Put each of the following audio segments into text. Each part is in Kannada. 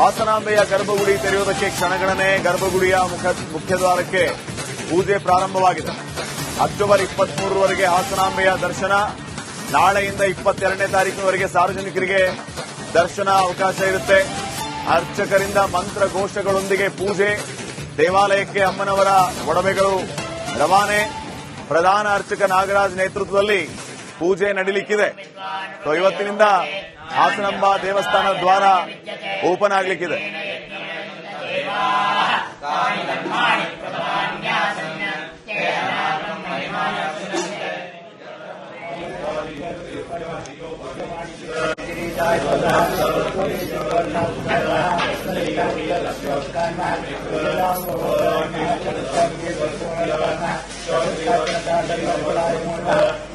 ಹಾಸನಾಂಬೆಯ ಗರ್ಭಗುಡಿ ತೆರೆಯುವುದಕ್ಕೆ ಕ್ಷಣಗಣನೆ ಗರ್ಭಗುಡಿಯ ಮುಖ ಮುಖ್ಯದ್ವಾರಕ್ಕೆ ಪೂಜೆ ಪ್ರಾರಂಭವಾಗಿದೆ. ಅಕ್ಟೋಬರ್ ಇಪ್ಪತ್ಮೂರರವರೆಗೆ ಹಾಸನಾಂಬೆಯ ದರ್ಶನ, ನಾಳೆಯಿಂದ ಇಪ್ಪತ್ತೆರಡನೇ ತಾರೀಕಿನವರೆಗೆ ಸಾರ್ವಜನಿಕರಿಗೆ ದರ್ಶನ ಅವಕಾಶ ಇರುತ್ತೆ. ಅರ್ಚಕರಿಂದ ಮಂತ್ರ ಘೋಷಗಳೊಂದಿಗೆ ಪೂಜೆ, ದೇವಾಲಯಕ್ಕೆ ಅಮ್ಮನವರ ಒಡವೆಗಳು ರವಾನೆ. ಪ್ರಧಾನ ಅರ್ಚಕ ನಾಗರಾಜ್ ನೇತೃತ್ವದಲ್ಲಿ ಪೂಜೆ ನಡೀಲಿಕ್ಕಿದೆ. ಸೊ ಇವತ್ತಿನಿಂದ ಹಾಸನಂಬ ದೇವಸ್ಥಾನ ದ್ವಾರ ಓಪನ್ ಆಗ್ಲಿಕ್ಕಿದೆ.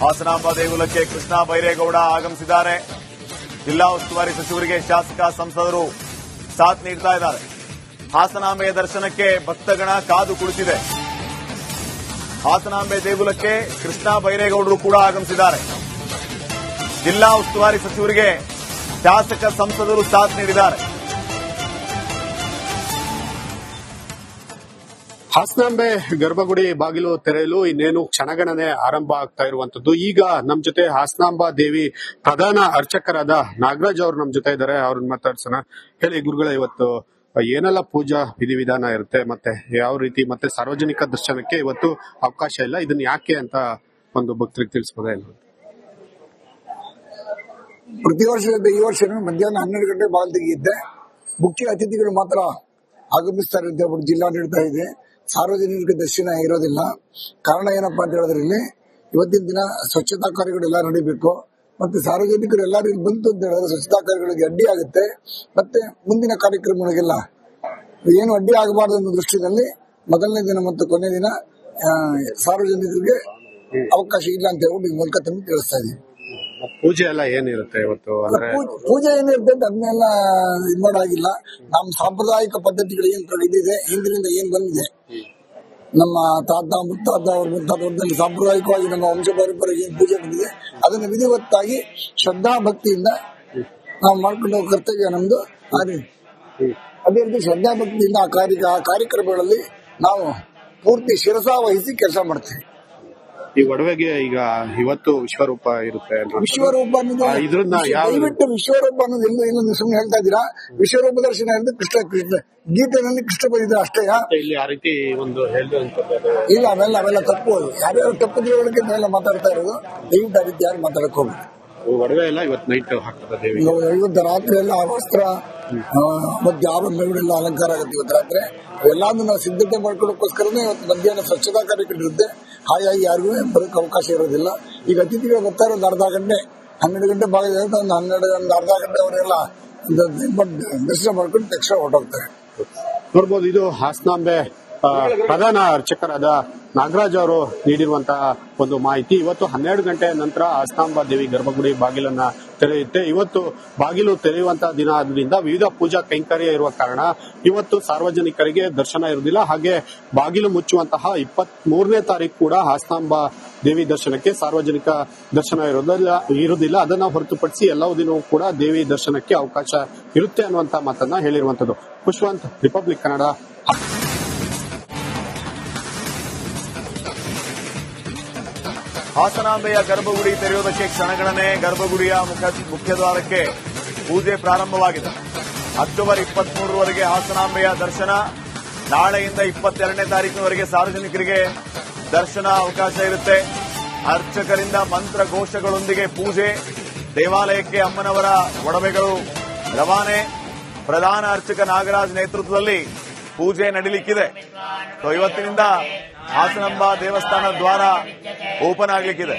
ಹಾಸನಾಂಬ ದೇಗುಲಕ್ಕೆ ಕೃಷ್ಣ ಬೈರೇಗೌಡ ಆಗಮಿಸಿದ್ದಾರೆ. ಜಿಲ್ಲಾ ಉಸ್ತುವಾರಿ ಸಚಿವರಿಗೆ ಶಾಸಕ ಸಂಸದರು ಸಾಥ್ ನೀಡ್ತಾ ಇದ್ದಾರೆ. ಹಾಸನಾಂಬೆಯ ದರ್ಶನಕ್ಕೆ ಭಕ್ತಗಣ ಕಾದು ಕುಳಿತಿದೆ. ಹಾಸನಾಂಬೆ ದೇಗುಲಕ್ಕೆ ಕೃಷ್ಣ ಬೈರೇಗೌಡರು ಕೂಡ ಆಗಮಿಸಿದ್ದಾರೆ. ಜಿಲ್ಲಾ ಉಸ್ತುವಾರಿ ಸಚಿವರಿಗೆ ಶಾಸಕ ಸಂಸದರು ಸಾಥ್ ನೀಡಿದ್ದಾರೆ. ಹಾಸನಾಂಬೆ ಗರ್ಭಗುಡಿ ಬಾಗಿಲು ತೆರೆಯಲು ಇನ್ನೇನು ಕ್ಷಣಗಣನೆ ಆರಂಭ ಆಗ್ತಾ ಇರುವಂತದ್ದು ಈಗ ನಮ್ ಜೊತೆ ಹಾಸನಾಂಬ ದೇವಿ ಪ್ರಧಾನ ಅರ್ಚಕರಾದ ನಾಗರಾಜ್ ಅವರು ನಮ್ ಜೊತೆ ಇದ್ದಾರೆ. ಅವ್ರನ್ನ ಮಾತಾಡ್ಸೋಣ. ಹೇಳಿ ಗುರುಗಳ, ಇವತ್ತು ಏನೆಲ್ಲ ಪೂಜಾ ವಿಧಿವಿಧಾನ ಇರುತ್ತೆ ಮತ್ತೆ ಯಾವ ರೀತಿ ಮತ್ತೆ ಸಾರ್ವಜನಿಕ ದರ್ಶನಕ್ಕೆ ಇವತ್ತು ಅವಕಾಶ ಇಲ್ಲ. ಇದನ್ನ ಯಾಕೆ ಅಂತ ಒಂದು ಭಕ್ತರಿಗೆ ತಿಳಿಸ್ಬೋದಾ ಇಲ್ಲ ಪ್ರತಿ ವರ್ಷದಂತೆ ಈ ವರ್ಷ ಮಧ್ಯಾಹ್ನ ಹನ್ನೆರಡು ಗಂಟೆ ಬಾಗಿಲು ತೆಗೆಯುತ್ತೆ ಮುಖ್ಯ ಅತಿಥಿಗಳು ಮಾತ್ರ ಆಗಮಿಸ್ತಾರೆ ಅಂತ ಹೇಳ್ಬಿಟ್ಟು ಜಿಲ್ಲಾಡಳಿತ ಇದೆ. ಸಾರ್ವಜನಿಕರಿಗೆ ದರ್ಶನ ಇರೋದಿಲ್ಲ. ಕಾರಣ ಏನಪ್ಪಾ ಅಂತ ಹೇಳಿದ್ರೆ ಇಲ್ಲಿ ಇವತ್ತಿನ ದಿನ ಸ್ವಚ್ಛತಾ ಕಾರ್ಯಗಳೆಲ್ಲ ನಡೀಬೇಕು. ಮತ್ತೆ ಸಾರ್ವಜನಿಕರು ಎಲ್ಲರೂ ಇಲ್ಲಿ ಬಂತು ಅಂತ ಹೇಳಿದ್ರೆ ಸ್ವಚ್ಛತಾ ಕಾರ್ಯಗಳಿಗೆ ಅಡ್ಡಿ ಆಗುತ್ತೆ. ಮತ್ತೆ ಮುಂದಿನ ಕಾರ್ಯಕ್ರಮಗಳಿಗೆಲ್ಲ ಏನು ಅಡ್ಡಿ ಆಗಬಾರ್ದು ಅನ್ನೋ ದೃಷ್ಟಿಯಲ್ಲಿ ಮೊದಲನೇ ದಿನ ಮತ್ತು ಕೊನೆ ದಿನ ಸಾರ್ವಜನಿಕರಿಗೆ ಅವಕಾಶ ಇಲ್ಲ ಅಂತ ಹೇಳ್ಬಿಟ್ಟು ಮೂಲಕ ತಮಗೆ ತಿಳಿಸ್ತಾ ಇದ್ದೀವಿ ಪೂಜೆ ಎಲ್ಲ ಏನಿರುತ್ತೆ ಇವತ್ತು ಪೂಜೆ ಏನಿರುತ್ತೆ ಅಂತ ಅದನ್ನೆಲ್ಲ ಇದು ಮಾಡಾಗಿಲ್ಲ ನಮ್ಮ ಸಾಂಪ್ರದಾಯಿಕ ಪದ್ಧತಿಗಳು ಏನ್ ಇದಿದೆ ಹಿಂದಿನಿಂದ ಏನ್ ಬಂದಿದೆ? ನಮ್ಮ ತಾತ ಮುತ್ತಾತ ಅವ್ರ ಮುತ್ತಾತದಲ್ಲಿ ಸಾಂಪ್ರದಾಯಿಕವಾಗಿ ನಮ್ಮ ವಂಶ ಪರಂಪರೆ ಏನ್ ಪೂಜೆ ಬಂದಿದೆ, ಅದನ್ನ ವಿಧಿವತ್ತಾಗಿ ಶ್ರದ್ಧಾ ಭಕ್ತಿಯಿಂದ ನಾವು ಮಾಡ್ಕೊಂಡು ಕರ್ತವ್ಯ ನಮ್ದು. ಅದೇ ಅದೇ ರೀತಿ ಶ್ರದ್ಧಾ ಭಕ್ತಿಯಿಂದ ಆ ಕಾರ್ಯ ಕಾರ್ಯಕ್ರಮಗಳಲ್ಲಿ ನಾವು ಪೂರ್ತಿ ಶಿರಸಾ ವಹಿಸಿ ಕೆಲಸ ಮಾಡ್ತೀವಿ. ಈ ಒಡವೆಗೆ ಈಗ ಇವತ್ತು ವಿಶ್ವರೂಪ ಇರುತ್ತೆ ವಿಶ್ವರೂಪ ಅನ್ನೋದು ಆ, ಇದ್ರನ್ನ ಯಾವ ದಯವಿಟ್ಟು ವಿಶ್ವರೂಪ ಅನ್ನೋದು ಎಲ್ಲ ಇಲ್ಲ ನೀವು ಸುಮ್ಮನೆ ಹೇಳ್ತಾ ಇದ್ದೀರಾ? ವಿಶ್ವರೂಪ ದರ್ಶನ ಅಂದ್ರೆ ಕೃಷ್ಣ ಕೃಷ್ಣ ಗೀತೆನಲ್ಲಿ ಕೃಷ್ಣ ಬಂದಿದ್ರು ಅಷ್ಟೇ ಇಲ್ಲಿ ಆ ರೀತಿ ಒಂದು ಇಲ್ಲ ಅವೆಲ್ಲ ಅವೆಲ್ಲ ತಪ್ಪು ಅದು. ಯಾರ್ಯಾರು ತಪ್ಪು ತಿಳುವಳಿಕೆ ಎಲ್ಲ ಮಾತಾಡ್ತಾ ಇರೋದು. ದಯವಿಟ್ಟು ಆ ರೀತಿ ಯಾರು ಮಾತಾಡಕ್ ಹೋಗ್ಬೇಕು ಒಡವೆ ಎಲ್ಲ ಇವತ್ತು ನೈಟ್ ಹಾಕ್ತದೆ ದೇವಿ ಇವತ್ತು ರಾತ್ರಿ ಎಲ್ಲ ಆ ವಸ್ತ್ರ ಮತ್ತೆ ಆಭರಣಗಳೆಲ್ಲ ಅಲಂಕಾರ ಆಗುತ್ತೆ ಇವತ್ತು ರಾತ್ರಿ? ಎಲ್ಲಾನು ನಾವು ಸಿದ್ಧತೆ ಮಾಡ್ಕೊಳ್ಳೋಕ್ಕೋಸ್ಕರನೇ ಇವತ್ತು ಮಧ್ಯಾಹ್ನ ಸ್ವಚ್ಛತಾ ಕಾರ್ಯಕ್ರಮ ಇರುತ್ತೆ. ಹಾಗಾಗಿ ಯಾರಿಗೂ ಬರೋಕ್ಕೆ ಅವಕಾಶ ಇರೋದಿಲ್ಲ ಈಗ ಅತಿಥಿಗಳು ಬರ್ತಾರೆ ಒಂದು ಅರ್ಧ ಗಂಟೆ ಹನ್ನೆರಡು ಗಂಟೆ ಭಾಗ ಇರುತ್ತೆ ಒಂದು ಹನ್ನೆರಡು ಒಂದು ಅರ್ಧ ಗಂಟೆ ಅವರೆಲ್ಲ ದರ್ಶನ ಮಾಡ್ಕೊಂಡು ತಕ್ಷಣ ಹೊರಟೋಗ್ತಾರೆ ನೋಡ್ಬೋದು ಇದು ಹಾಸನಾಂಬೆ ಪ್ರಧಾನ ಅರ್ಚಕರಾದ ನಾಗರಾಜ್ ಅವರು ನೀಡಿರುವಂತಹ ಒಂದು ಮಾಹಿತಿ. ಇವತ್ತು ಹನ್ನೆರಡು ಗಂಟೆ ನಂತರ ಅಸ್ತಾಂಬ ದೇವಿ ಗರ್ಭಗುಡಿ ಬಾಗಿಲನ್ನ ತೆರೆಯುತ್ತೆ. ಇವತ್ತು ಬಾಗಿಲು ತೆರೆಯುವಂತಹ ದಿನ ಆದ್ರಿಂದ ವಿವಿಧ ಪೂಜಾ ಕೈಂಕರ್ಯ ಇರುವ ಕಾರಣ ಇವತ್ತು ಸಾರ್ವಜನಿಕರಿಗೆ ದರ್ಶನ ಇರುವುದಿಲ್ಲ. ಹಾಗೆ ಬಾಗಿಲು ಮುಚ್ಚುವಂತಹ ಇಪ್ಪತ್ ಮೂರನೇ ತಾರೀಕು ಕೂಡ ಅಸ್ತಾಂಬ ದೇವಿ ದರ್ಶನಕ್ಕೆ ಸಾರ್ವಜನಿಕ ದರ್ಶನ ಇರೋದಿಲ್ಲ ಇರುವುದಿಲ್ಲ. ಅದನ್ನ ಹೊರತುಪಡಿಸಿ ಎಲ್ಲವೂ ದಿನವೂ ಕೂಡ ದೇವಿ ದರ್ಶನಕ್ಕೆ ಅವಕಾಶ ಇರುತ್ತೆ ಅನ್ನುವಂತಹ ಮಾತನ್ನ ಹೇಳಿರುವಂತದ್ದು. ಖುಷ್ವಂತ್ ರಿಪಬ್ಲಿಕ್ ಕನ್ನಡ. ಹಾಸನಾಂಬೆಯ ಗರ್ಭಗುಡಿ ತೆರೆಯುವುದಕ್ಕೆ ಕ್ಷಣಗಣನೆ. ಗರ್ಭಗುಡಿಯ ಮುಖ ಮುಖ್ಯದ್ವಾರಕ್ಕೆ ಪೂಜೆ ಪ್ರಾರಂಭವಾಗಿದೆ. ಅಕ್ಟೋಬರ್ ಇಪ್ಪತ್ಮೂರರವರೆಗೆ ಹಾಸನಾಂಬೆಯ ದರ್ಶನ. ನಾಳೆಯಿಂದ ಇಪ್ಪತ್ತೆರಡನೇ ತಾರೀಕಿನವರೆಗೆ ಸಾರ್ವಜನಿಕರಿಗೆ ದರ್ಶನ ಅವಕಾಶ ಇರುತ್ತೆ. ಅರ್ಚಕರಿಂದ ಮಂತ್ರ ಘೋಷಗಳೊಂದಿಗೆ ಪೂಜೆ. ದೇವಾಲಯಕ್ಕೆ ಅಮ್ಮನವರ ಒಡವೆಗಳು ರವಾನೆ. ಪ್ರಧಾನ ಅರ್ಚಕ ನಾಗರಾಜ್ ನೇತೃತ್ವದಲ್ಲಿ ಪೂಜೆ ನಡೀಲಿಕ್ಕಿದೆ. ಸೊ ಇವತ್ತಿನಿಂದ ಹಾಸನಂಬ ದೇವಸ್ಥಾನ ದ್ವಾರ ಓಪನ್ ಆಗ್ಲಿಕ್ಕಿದೆ.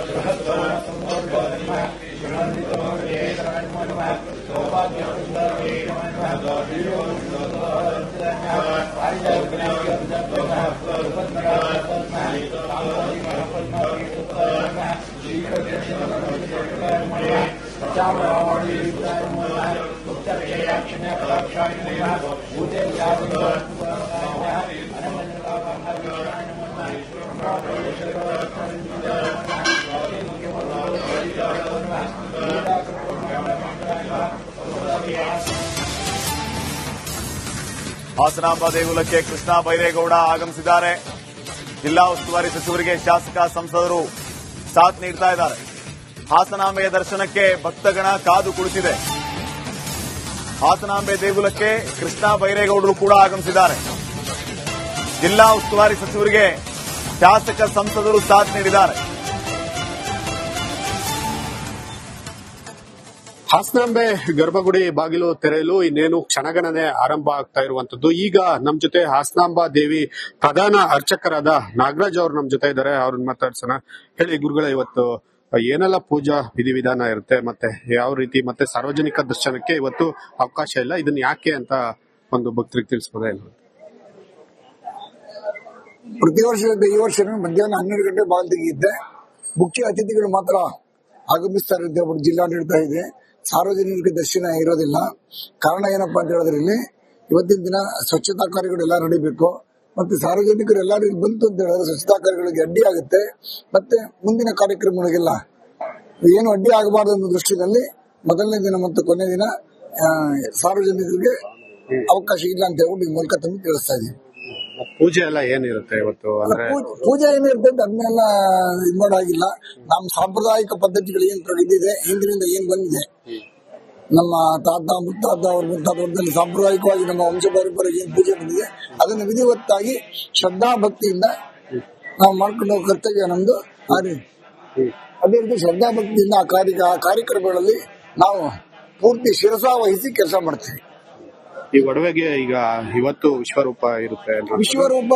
وقد ينبغي مذهبي Thank you. ಹಾಸನಾಂಬ ದೇಗುಲಕ್ಕೆ ಕೃಷ್ಣ ಬೈರೇಗೌಡ ಆಗಮಿಸಿದ್ದಾರೆ. ಜಿಲ್ಲಾ ಉಸ್ತುವಾರಿ ಸಚಿವರಿಗೆ ಶಾಸಕ ಸಂಸದರು ಸಾಥ್ ನೀಡ್ತಾ ಇದ್ದಾರೆ. ಹಾಸನಾಂಬೆಯ ದರ್ಶನಕ್ಕೆ ಭಕ್ತಗಣ ಕಾದು ಕುಳಿತಿದೆ. ಹಾಸನಾಂಬೆ ದೇಗುಲಕ್ಕೆ ಕೃಷ್ಣ ಬೈರೇಗೌಡರು ಕೂಡ ಆಗಮಿಸಿದ್ದಾರೆ. ಜಿಲ್ಲಾ ಉಸ್ತುವಾರಿ ಸಚಿವರಿಗೆ ಶಾಸಕ ಸಂಸದರು ಸಾಥ್ ನೀಡಿದ್ದಾರೆ. ಹಾಸನಾಂಬೆ, ಗರ್ಭಗುಡಿ, ಬಾಗಿಲು ತೆರೆಯಲು ಇನ್ನೇನು ಕ್ಷಣಗಣನೆ ಆರಂಭ ಆಗ್ತಾ ಇರುವಂತದ್ದು ಈಗ ನಮ್ ಜೊತೆ ಹಾಸನಾಂಬ ದೇವಿ ಪ್ರಧಾನ ಅರ್ಚಕರಾದ ನಾಗರಾಜ್ ಅವರು ನಮ್ ಜೊತೆ ಇದ್ದಾರೆ. ಅವ್ರನ್ನ ಮಾತಾಡ್ಸೋಣ. ಹೇಳಿ ಗುರುಗಳ, ಇವತ್ತು ಏನೆಲ್ಲ ಪೂಜಾ ವಿಧಿವಿಧಾನ ಇರುತ್ತೆ, ಮತ್ತೆ ಯಾವ ರೀತಿ, ಮತ್ತೆ ಸಾರ್ವಜನಿಕ ದರ್ಶನಕ್ಕೆ ಇವತ್ತು ಅವಕಾಶ ಇಲ್ಲ. ಇದನ್ನ ಯಾಕೆ ಅಂತ ಒಂದು ಭಕ್ತರಿಗೆ ತಿಳಿಸ್ಬೋದ ಇಲ್ಲ ಪ್ರತಿ ವರ್ಷದಂತೆ ಈ ವರ್ಷ ಮಧ್ಯಾಹ್ನ ಹನ್ನೆರಡು ಗಂಟೆ ಬಾಗಿಲು ತೆಗೆಯುತ್ತೆ ಮುಖ್ಯ ಅತಿಥಿಗಳು ಮಾತ್ರ ಅಂತ ಹೇಳ್ಬಿಟ್ಟು ಜಿಲ್ಲಾಡಳಿತ ಇದೆ. ಸಾರ್ವಜನಿಕರಿಗೆ ದರ್ಶನ ಇರೋದಿಲ್ಲ. ಕಾರಣ ಏನಪ್ಪಾ ಅಂತ ಹೇಳಿದ್ರೆ ಇಲ್ಲಿ ಇವತ್ತಿನ ದಿನ ಸ್ವಚ್ಛತಾ ಕಾರ್ಯಗಳೆಲ್ಲ ನಡೀಬೇಕು. ಮತ್ತೆ ಸಾರ್ವಜನಿಕರು ಎಲ್ಲರೂ ಬಂತು ಅಂತ ಹೇಳಿದ್ರೆ ಸ್ವಚ್ಛತಾ ಕಾರ್ಯಗಳಿಗೆ ಅಡ್ಡಿ ಆಗುತ್ತೆ. ಮತ್ತೆ ಮುಂದಿನ ಕಾರ್ಯಕ್ರಮಗಳಿಗೆಲ್ಲ ಏನು ಅಡ್ಡಿ ಆಗಬಾರದು ಅನ್ನೋ ದೃಷ್ಟಿಯಲ್ಲಿ ಮೊದಲನೇ ದಿನ ಮತ್ತು ಕೊನೆ ದಿನ ಸಾರ್ವಜನಿಕರಿಗೆ ಅವಕಾಶ ಇಲ್ಲ ಅಂತ ಹೇಳ್ಬಿಟ್ಟು ಮೂಲಕ ತಮಗೆ ತಿಳಿಸ್ತಾ ಇದ್ದೀವಿ ಪೂಜೆ ಎಲ್ಲ ಏನಿರುತ್ತೆ ಇವತ್ತು ಅಂದ್ರೆ? ಪೂ- ಪೂಜೆ ಏನಿರುತ್ತೆ ಅದನ್ನೆಲ್ಲ ಇದು ಮಾಡೋಗಿಲ್ಲ ನಮ್ಮ ಸಾಂಪ್ರದಾಯಿಕ ಪದ್ಧತಿಗಳು ಏನ್ ಇದಿದೆ ಹಿಂದಿನಿಂದ ಏನ್ ಬಂದಿದೆ? ನಮ್ಮ ತಾತ ಮುತ್ತಾತ ಅವ್ರ ಮುತ್ತಾತವರದಲ್ಲಿ ಸಾಂಪ್ರದಾಯಿಕವಾಗಿ ನಮ್ಮ ವಂಶ ಪರಂಪರೆ ಏನ್ ಪೂಜೆ ಬಂದಿದೆ ಅದನ್ನು ವಿಧಿವತ್ತಾಗಿ ಶ್ರದ್ಧಾ ಭಕ್ತಿಯಿಂದ ನಾವು ಮಾಡ್ಕೊಂಡು ಹೋಗೋ ಕರ್ತವ್ಯ ನಮ್ದು. ಆ ಅದೇ ರೀತಿ ಶ್ರದ್ಧಾ ಭಕ್ತಿಯಿಂದ ಆ ಕಾರ್ಯ ಆ ಕಾರ್ಯಕ್ರಮಗಳಲ್ಲಿ ನಾವು ಪೂರ್ತಿ ಶಿರಸಾವಹಿಸಿ ಕೆಲಸ ಮಾಡ್ತೀವಿ. ಈ ಒಡವೆಗೆ ಈಗ ಇವತ್ತು ವಿಶ್ವರೂಪ ಇರುತ್ತೆ? ವಿಶ್ವರೂಪ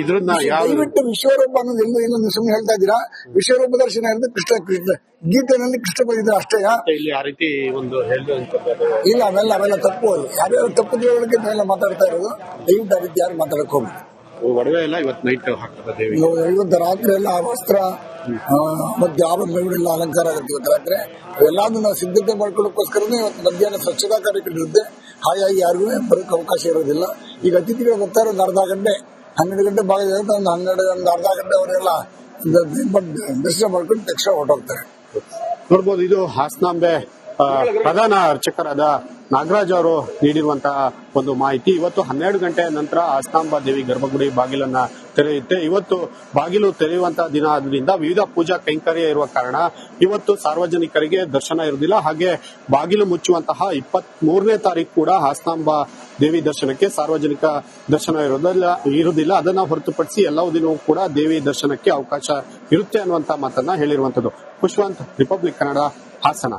ಇದ್ರನ್ನ ಯಾವ ದಯವಿಟ್ಟು ವಿಶ್ವರೂಪ ಅನ್ನೋದು ಎಲ್ಲ ಇಲ್ಲ ಸುಮ್ಮನೆ ಹೇಳ್ತಾ ಇದ್ದೀರಾ? ವಿಶ್ವರೂಪ ದರ್ಶನ ಅಂದ್ರೆ ಕೃಷ್ಣ ಕೃಷ್ಣ ಗೀತೆನಲ್ಲಿ ಕೃಷ್ಣ ಬಂದಿದ್ರೆ ಅಷ್ಟೇ ಇಲ್ಲಿ ಆ ರೀತಿ ಒಂದು ಇಲ್ಲ ಅವೆಲ್ಲ ಅವೆಲ್ಲ ತಪ್ಪು ಅದು. ಯಾರ್ಯಾರು ತಪ್ಪು ತಿಳುವಳಿಕೆ ಎಲ್ಲ ಮಾತಾಡ್ತಾ ಇರೋದು ದಯವಿಟ್ಟು ಆ ರೀತಿ ಯಾರು ಮಾತಾಡಕ್ ಹೋಗ್ಬೇಕು ಒಡವೆ ಎಲ್ಲ ಇವತ್ತು ನೈಟ್ ಹಾಕ್ತಾರೆ ಇವತ್ತು ರಾತ್ರಿ ಎಲ್ಲ ಆ ವಸ್ತ್ರ ಮತ್ತೆ ಆಭರಣಗಳೆಲ್ಲ ಅಲಂಕಾರ ಆಗುತ್ತೆ ಇವತ್ತು ರಾತ್ರಿ. ಎಲ್ಲಾನು ನಾವು ಸಿದ್ಧತೆ ಮಾಡ್ಕೊಳ್ಳೋಕ್ಕೋಸ್ಕರನೇ ಇವತ್ತು ಮಧ್ಯಾಹ್ನ ಸ್ವಚ್ಛತಾ ಕಾರ್ಯಕ್ರಮ ಇರುತ್ತೆ. ಹಾಗಾಗಿ ಯಾರಿಗೂ ಬರೋಕೆ ಅವಕಾಶ ಇರೋದಿಲ್ಲ. ಈಗ ಅತಿಥಿಗಳು ಬರ್ತಾರೆ ಒಂದು ಅರ್ಧ ಗಂಟೆ, ಹನ್ನೆರಡು ಗಂಟೆ ಅಂತ ಒಂದು ಹನ್ನೆರಡು, ಒಂದು ಅರ್ಧ ಗಂಟೆ ಅವರೆಲ್ಲ ದರ್ಶನ ಮಾಡ್ಕೊಂಡು ತಕ್ಷಣ ಹೊರಟೋಗ್ತಾರೆ. ನೋಡ್ಬೋದು, ಇದು ಹಾಸನಾಂಬೆ ಪ್ರಧಾನ ಅರ್ಚಕರಾದ ನಾಗರಾಜ್ ಅವರು ನೀಡಿರುವಂತಹ ಒಂದು ಮಾಹಿತಿ. ಇವತ್ತು ಹನ್ನೆರಡು ಗಂಟೆ ನಂತರ ಹಾಸನಾಂಬ ದೇವಿ ಗರ್ಭಗುಡಿ ಬಾಗಿಲನ್ನ ತೆರೆಯುತ್ತೆ. ಇವತ್ತು ಬಾಗಿಲು ತೆರೆಯುವಂತಹ ದಿನ ಆದ್ರಿಂದ ವಿವಿಧ ಪೂಜಾ ಕೈಂಕರ್ಯ ಇರುವ ಕಾರಣ ಇವತ್ತು ಸಾರ್ವಜನಿಕರಿಗೆ ದರ್ಶನ ಇರುವುದಿಲ್ಲ. ಹಾಗೆ ಬಾಗಿಲು ಮುಚ್ಚುವಂತಹ ಇಪ್ಪತ್ತ್ ಮೂರನೇ ತಾರೀಕು ಕೂಡ ಹಾಸನಾಂಬ ದೇವಿ ದರ್ಶನಕ್ಕೆ ಸಾರ್ವಜನಿಕ ದರ್ಶನ ಇರೋದಿಲ್ಲ ಇರುವುದಿಲ್ಲ. ಅದನ್ನ ಹೊರತುಪಡಿಸಿ ಎಲ್ಲವೂ ದಿನವೂ ಕೂಡ ದೇವಿ ದರ್ಶನಕ್ಕೆ ಅವಕಾಶ ಇರುತ್ತೆ ಅನ್ನುವಂತ ಮಾತನ್ನ ಹೇಳಿರುವಂತದ್ದು. ಖುಷ್ವಂತ್ ರಿಪಬ್ಲಿಕ್ ಕನ್ನಡ ಹಾಸನ.